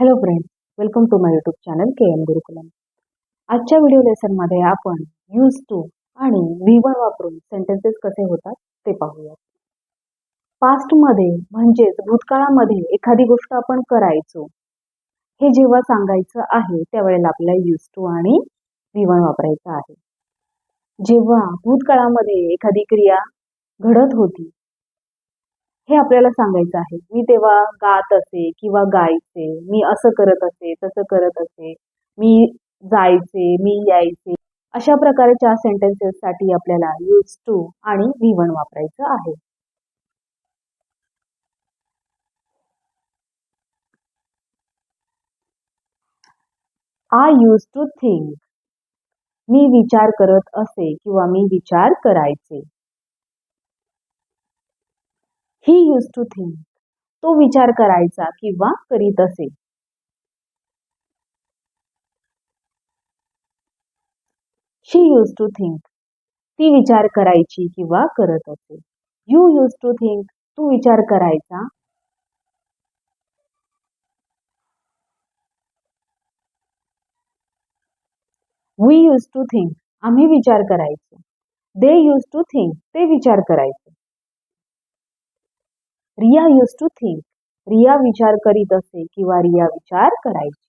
Hello friends welcome to my YouTube channel K M Gurukulam आजच्या video लेसनमध्ये आपण use to आणि V one वापरून सेंटेन्सेस कसे होतात ते पाहूयात. पास्टमध्ये म्हणजेच भूतकाळामध्ये एखादी गोष्ट आपण करायचो हे जेव्हा सांगायचं आहे त्यावेळेला आपल्याला यूज टू आणि व्ही वन वापरायचं आहे. जेव्हा भूतकाळामध्ये एखादी क्रिया घडत होती हे आपल्याला सांगायचं आहे. मी तेव्हा गात असे किंवा गायचे मी असं करत असे तसं करत असे मी जायचे मी यायचे अशा प्रकारच्या सेंटेन्सेससाठी आपल्याला यूज टू आणि व्ही वन वापरायचं आहे. आय यूज टू थिंक मी विचार करत असे किंवा मी विचार करायचे. ही यूज टू थिंक तो विचार करायचा किंवा करीत असे. शी यूज टू थिंक ती विचार करायची किंवा करत असे. यू यूज टू थिंक तू विचार करायचा. वी यूज टू थिंक आम्ही विचार करायचो. दे यूज टू थिंक ते विचार करायचे. Riya use to think Riya विचार करीत असे किंवा रिया विचार करायची.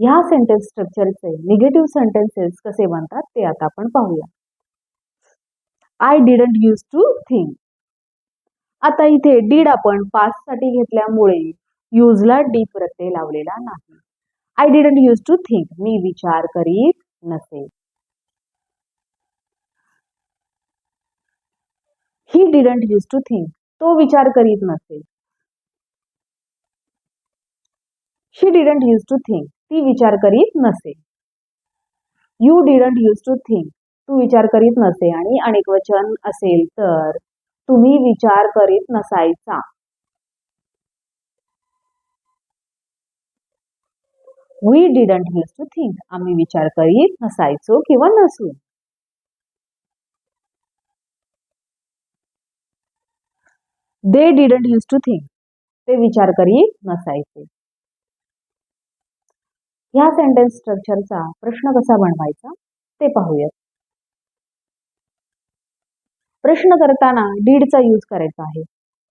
ह्या सेंटेन्स स्ट्रक्चरचे निगेटिव्ह सेंटेन्सेस कसे बनतात ते आता आपण पाहूया. I didn't use to think आता इथे डीड आपण पास्टसाठी घेतल्यामुळे यूजला डी प्रत्यय लावलेला नाही. I didn't use to think मी विचार करीत नसे. He didn't use to think तो विचार करीत नसे. She didn't use to think ती विचार करीत नसे. You didn't use to think तू विचार करीत नसे आणि अनेक वचन असेल तर तुम्ही विचार करीत नसायचा. We didn't use to think आम्ही विचार करीत नसायचो किंवा नसू. They didn't use to think ते विचार करीत नसायचे. ह्या सेंटेन्स स्ट्रक्चरचा प्रश्न कसा बनवायचा ते पाहूयात. प्रश्न करताना डीडचा यूज करायचा आहे.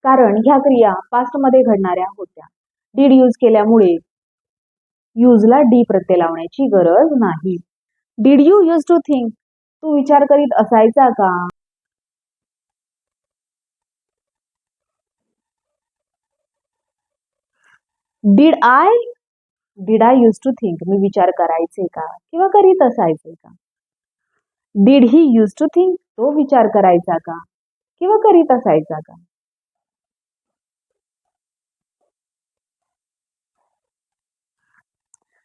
कारण ह्या क्रिया पास्टमध्ये घडणाऱ्या होत्या. डीड यूज केल्यामुळे यूजला डी प्रत्यय लावण्याची गरज नाही. Did you use to think तू विचार करीत असायचा का? Did I did I use to think मी विचार करायचे का? किंवा करीत असायचे का? Did he use to think तो विचार करायचा का? किंवा करीत असायचा का?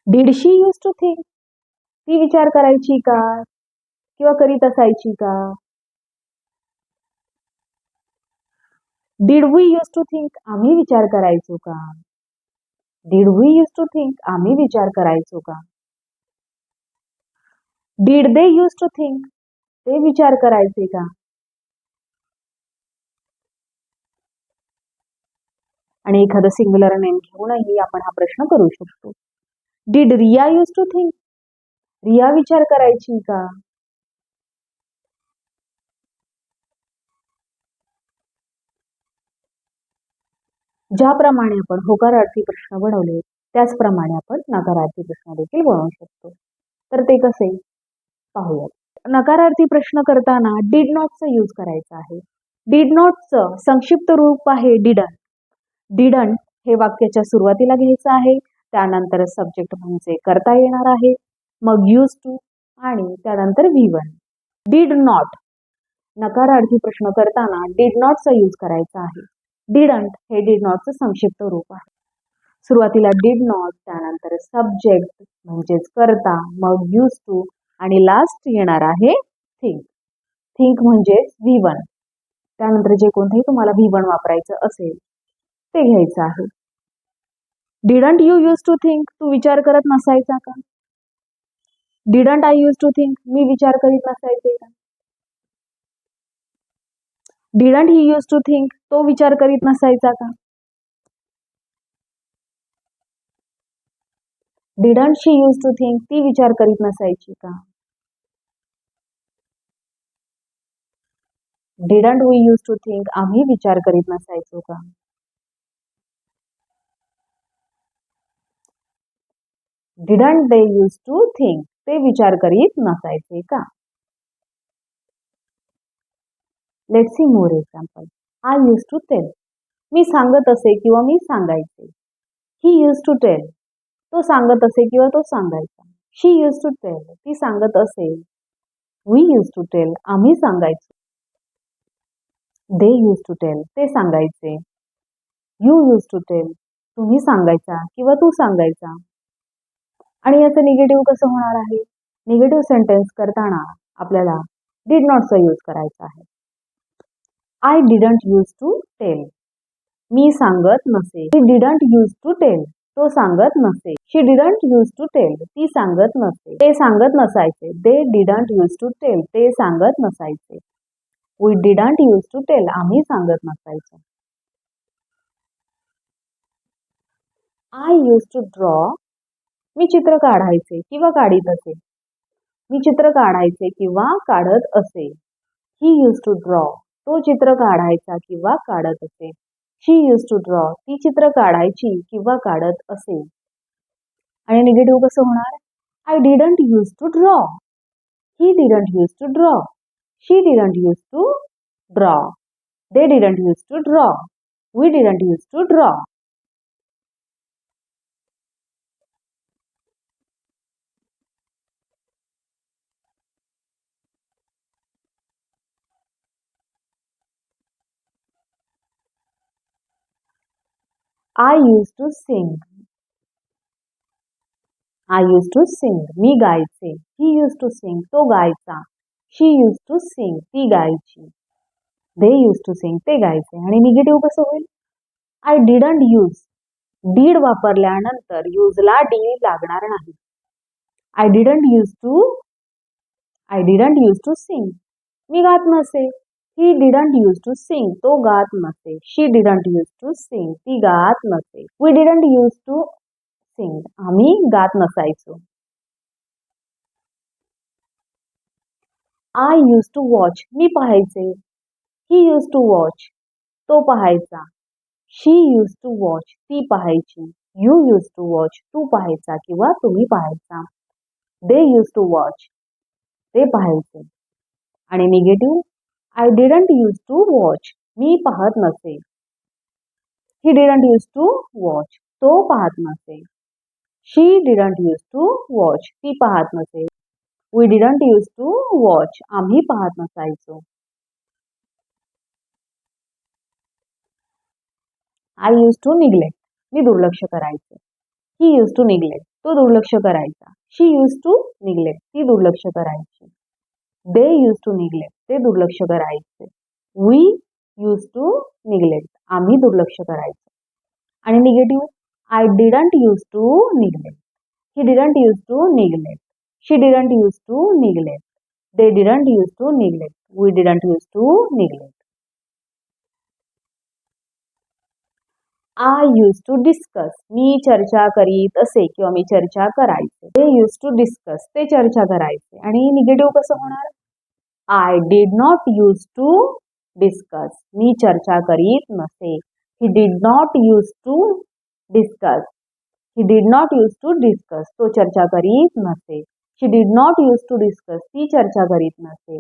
Did she use to think ती विचार करायची का? किंवा करीत असायची का? Did we use to think आम्ही विचार करायचो का? Did we use to think आम्ही विचार करायचो का? Did they use to think ते विचार करायचे का? आणि एखादं सिंग्युलर नेम घेऊनही आपण हा प्रश्न करू शकतो. Did Riya use to think Riya विचार करायची का? ज्याप्रमाणे आपण होकारार्थी प्रश्न बनवले त्याचप्रमाणे आपण नकारार्थी प्रश्न देखील बनवू शकतो. तर ते कसे? पाहूयात. नकारार्थी प्रश्न करताना डीड नॉटचा यूज करायचा आहे. डीड नॉटचं संक्षिप्त रूप आहे डिडन डिडन हे वाक्याच्या सुरुवातीला घ्यायचं आहे त्यानंतर सब्जेक्ट म्हणजे करता येणार आहे मग यूज टू आणि त्यानंतर व्ही वन डीड नॉट नकारार्थी प्रश्न करताना डीड नॉटचा यूज करायचा आहे. डिडंट हे डीड नॉटचं संक्षिप्त रूप आहे. सुरुवातीला डीड नॉट त्यानंतर सब्जेक्ट म्हणजेच करता मग यूज टू आणि लास्ट येणार आहे थिंक थिंक म्हणजेच व्ही वन त्यानंतर जे कोणतेही तुम्हाला व्ही वन वापरायचं असेल ते घ्यायचं आहे. Didn't you use to think तू विचार करत नसायचा का? Didn't I use to think मी विचार करीत नसायचे का? Didn't he use to think तो विचार करीत नसायचा का? Didn't she use to think ती विचार करीत नसायची का? Didn't we use to think आम्ही विचार करीत नसायचो का? Didn't they use to think ते विचार करीत नसायचे का? Let see more example I use to tell मी सांगत असे किंवा मी सांगायचे. ही यूज टू टेल तो सांगत असे किंवा तो सांगायचा. शी यूज टू टेल ती सांगत असे. वी यूज टू टेल आम्ही सांगायचो. दे यूज टू टेल ते सांगायचे. यू यूज टू टेल तुम्ही सांगायचा किंवा तू सांगायचा. आणि याचं निगेटिव्ह कसं होणार आहे? निगेटिव्ह सेंटेन्स करताना आपल्याला डीड नॉटचा यूज करायचा आहे. I didn't use to tell मी सांगत नसे. He didn't use to tell तो सांगत नसे. She didn't use to tell ती सांगत नसे. ते सांगत नसायचे. They didn't use to tell ते सांगत नसायचे. We didn't use to tell आम्ही सांगत नसायचो. आय यूज टू ड्रॉ मी चित्र काढायचे किंवा काढीत असे. मी चित्र काढायचे किंवा काढत असे. ही यूज टू ड्रॉ तो चित्र काढायचा किंवा काढत असे. शी यूज टू ड्रॉ ती चित्र काढायची किंवा काढत असे. आणि निगेटिव्ह कसं होणार? I didn't use to draw he didn't use to draw she didn't use to draw they didn't use to draw we didn't use to draw I use to sing I use to sing मी गायचे. He use to sing तो गायचा. She use to sing ती गायची. They use to sing ते गायचे. आणि negative कसं होईल? आय डिडंट यूज डीड वापरल्यानंतर यूजला डी लागणार नाही. I didn't use to I didn't use to sing मी गात नसे. He didn't use to sing तो गात नसे she didn't use to sing ती गात नसे we didn't use to sing आम्ही गात नसायचो. आय यूज़ टू वॉच मी पाहायचे. ही यूज़ टू वॉच तो पाहायचा. शी यूज़ टू वॉच ती पाहायची. यू यूज़ टू वॉच तू पाहायचा किंवा तुम्ही पाहायचा. दे यूज़ टू वॉच ते पाहायचे. आणि negative I didn't use to watch मी पाहत नसे. He didn't use to watch तो पाहत नसे. She didn't use to watch ती पाहत नसे. We didn't use to watch आम्ही पाहत नसायचो. आय यूज टू निग्लेक्ट मी दुर्लक्ष करायचे. ही यूज टू निग्लेक्ट तो दुर्लक्ष करायचा. शी यूज टू निग्लेक्ट ती दुर्लक्ष करायची. दे यूज टू निग्लेक्ट ते दुर्लक्ष करायचे वी यूज टू निग्लेक्ट आम्ही दुर्लक्ष करायचं आणि negative I didn't use to neglect he didn't use to neglect she didn't use to neglect they didn't use to neglect we didn't use to neglect I use to discuss मी चर्चा करीत असे किंवा मी चर्चा करायचे. ते यूज टू डिस्कस ते चर्चा करायचे. आणि निगेटिव्ह कसं होणार? I did not use to discuss मी चर्चा करीत नसे. He did not use to discuss he did not use to discuss तो चर्चा करीत नसे. She did not use to discuss ती चर्चा करीत नसे.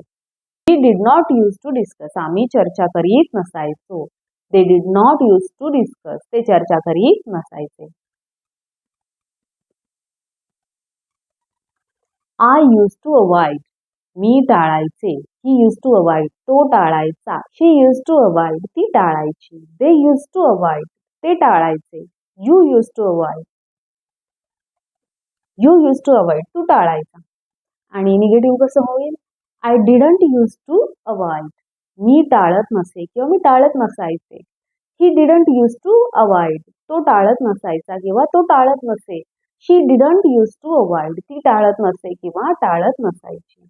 He did not use to discuss आम्ही चर्चा करीत नसायचो. They did not use to discuss ते चर्चा करीत नसायचे. आय यूज टू अवॉइड मी टाळायचे. ही यूज टू अवॉइड तो टाळायचा. शी यूज टू अवॉइड ती टाळायची. दे यूज टू अवॉइड ते टाळायचे. You use to avoid you use to avoid तू टाळायचा. आणि निगेटिव्ह कसं होईल? I didn't use to avoid मी टाळत नसे किंवा मी टाळत नसायचे. He didn't use to avoid तो टाळत नसायचा किंवा तो टाळत नसे. She didn't use to avoid ती टाळत नसे किंवा टाळत नसायची.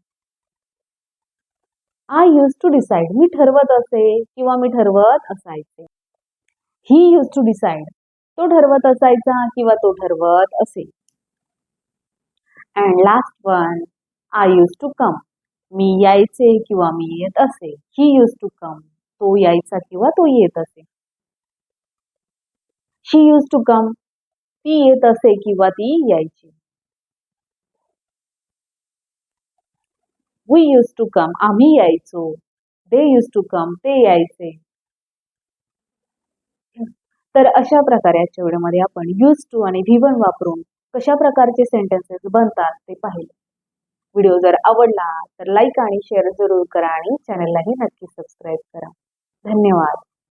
आय यूज टू डिसाईड मी ठरवत असे किंवा मी ठरवत असायचे. ही यूज टू डिसाईड तो ठरवत असायचा किंवा तो ठरवत असे. And last one I use to come मी यायचे किंवा मी येत असे ही यूज टू कम तो यायचा किंवा तो येत असे. शी यूज टू कम ती येत असे किंवा ती यायची. वी यूज टू कम आम्ही यायचो. दे यूज टू कम ते यायचे. तर अशा प्रकारे आजच्या व्हिडिओमध्ये आपण यूज टू आणि व्ही वन वापरून कशा प्रकारचे सेंटेन्सेस बनतात ते पाहिले. व्हिडिओ जर आवडला तर लाईक आणि शेअर जरूर करा आणि चॅनललाही नक्की सबस्क्राईब करा. धन्यवाद.